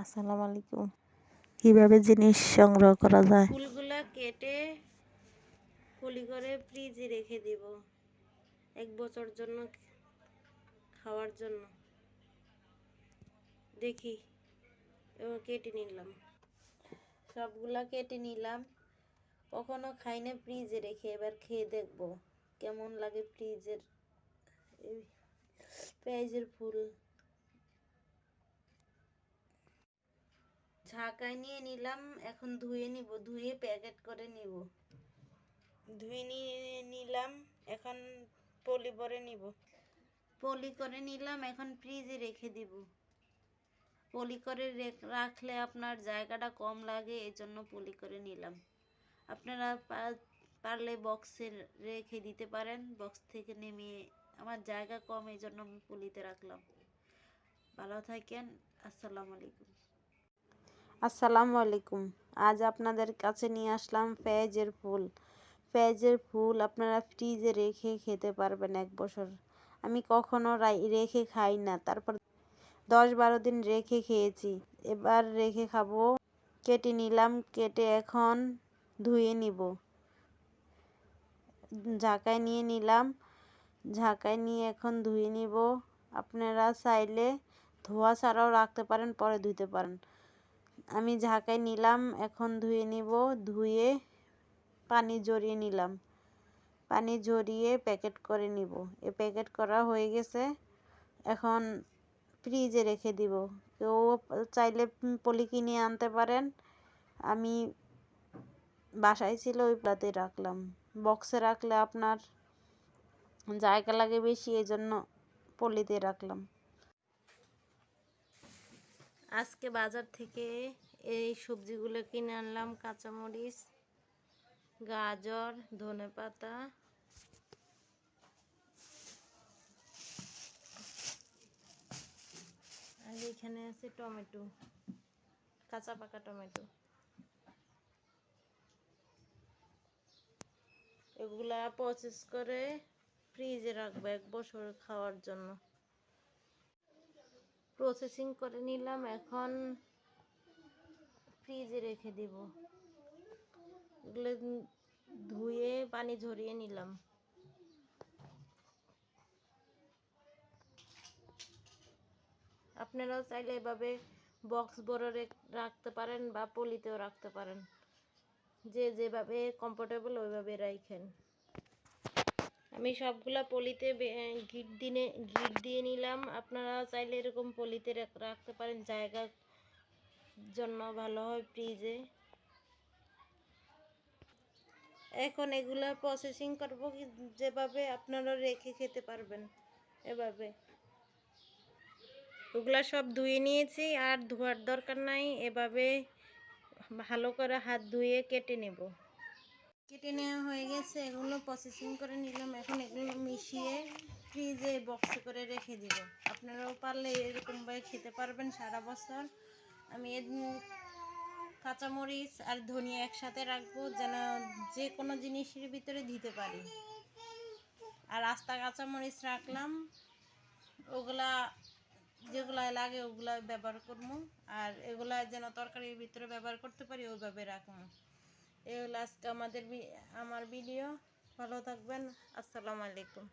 আসসালামু আলাইকুম। কীভাবে জিনিস সংগ্রহ করা যায়? ফুলগুলো কেটে কলি করে ফ্রিজে রেখে দিব। এক বছর জন্য খাওয়ার জন্য। দেখি, এবার কেটে নিলাম। সবগুলা কেটে নিলাম। কখনো খাই না ফ্রিজে রেখে, এবার খেয়ে দেখব। কেমন লাগে ফ্রিজের পেঁয়াজের ফুল। ঝাঁকায় নিয়ে নিলাম এখন ধুয়ে নিব ধুয়ে প্যাকেট করে নিব। ধুয়ে নিয়ে নিলাম এখন পলি ভরে নিব। পলি করে নিলাম এখন ফ্রিজে রেখে দিব। পলি করে রেখ- রাখলে আপনার জায়গাটা কম লাগে এই জন্য পলি করে নিলাম। আপনারা পারলে বক্সে রেখে দিতে পারেন বক্স থেকে নেমে আমার জায়গা কম এই জন্য আমি পলিতে রাখলাম। ভালো থাকেন আসসালামু আলাইকুম। আসসালামু আলাইকুম। আজ আপনাদের কাছে নিয়ে আসলাম পেঁয়াজের ফুল। পেঁয়াজের ফুল আপনারা ফ্রিজে রেখে খেতে পারবেন এক বছর। আমি কখনো রেখে খাই না। তারপর দশ বারো দিন রেখে খেয়েছি। এবার রেখে খাব। কেটে নিলাম। কেটে এখন ধুয়ে নিব। ঝাঁকায় নিয়ে নিলাম। ঝাঁকায় নিয়ে এখন ধুয়ে নিব। আপনারা চাইলে ধোয়া ছাড়াও রাখতে পারেন, পরে ধুতে পারেন। আমি ঝাঁকায় নিলাম, এখন ধুয়ে নিব, ধুয়ে পানি জড়িয়ে নিলাম। পানি ঝরিয়ে প্যাকেট করে নিব। এ প্যাকেট করা হয়ে গেছে। এখন ফ্রিজে রেখে দিব। কেউ চাইলে পলি কিনে আনতে পারেন। আমি বাসায় ছিল, ওই প্লাতে রাখলাম। বক্সে রাখলে আপনার জায়গা লাগে বেশি এই জন্য পলিতে রাখলাম। আজকে বাজার থেকে এই সবজিগুলো কিনে আনলাম, কাঁচামরিচ, গাজর ধনেপাতা আর এখানে আছে টমেটো, কাঁচা পাকা টমেটো। এগুলা প্রসেস করে ফ্রিজে রাখব এক বছর খাওয়ার জন্য। প্রসেসিং করে নিলাম, এখন ফ্রিজে রেখে দিব। এগুলো ধুয়ে পানি ঝরিয়ে নিলাম। আপনারাও চাইলে এভাবে বক্স বড় রাখতে পারেন বা পলিতেও রাখতে পারেন। যে যেভাবে কমফোর্টেবল ওইভাবে রাখেন আমি সবগুলা পলিতে গিট দিনে, গিট দিয়ে নিলাম। আপনারা চাইলে এরকম পলিতে রাখ- রাখতে পারেন। জায়গার জন্য ভালো হয় ফ্রিজে। এখন এগুলা প্রসেসিং করব, যেভাবে আপনারা রেখে খেতে পারবেন, এভাবে। ওগুলা সব ধুয়ে নিয়েছি, আর ধোয়ার দরকার নাই। এভাবে ভালো করে হাত ধুয়ে কেটে নেব। কেটে নেওয়া হয়ে গেছে, এগুলো প্রসেসিং করে নিলাম। এখন এগুলো মিশিয়ে ফ্রিজে বক্সে করে রেখে দিব। আপনারাও পারলে এরকমভাবে খেতে পারবেন সারা বছর। আমি কাঁচামরিচ আর ধনিয়া একসাথে রাখব যেন যে কোনো জিনিসের ভিতরে দিতে পারি। আর আস্তা কাঁচামরিচ রাখলাম। ওগুলা যেগুলা লাগে ওগুলা ব্যবহার করব। আর এগুলা যেন তরকারির ভিতরে ব্যবহার করতে পারি, ওইভাবে রাখব। এই হলো আজকে আমাদের আমার ভিডিও। ভালো থাকবেন। আসসালামু আলাইকুম।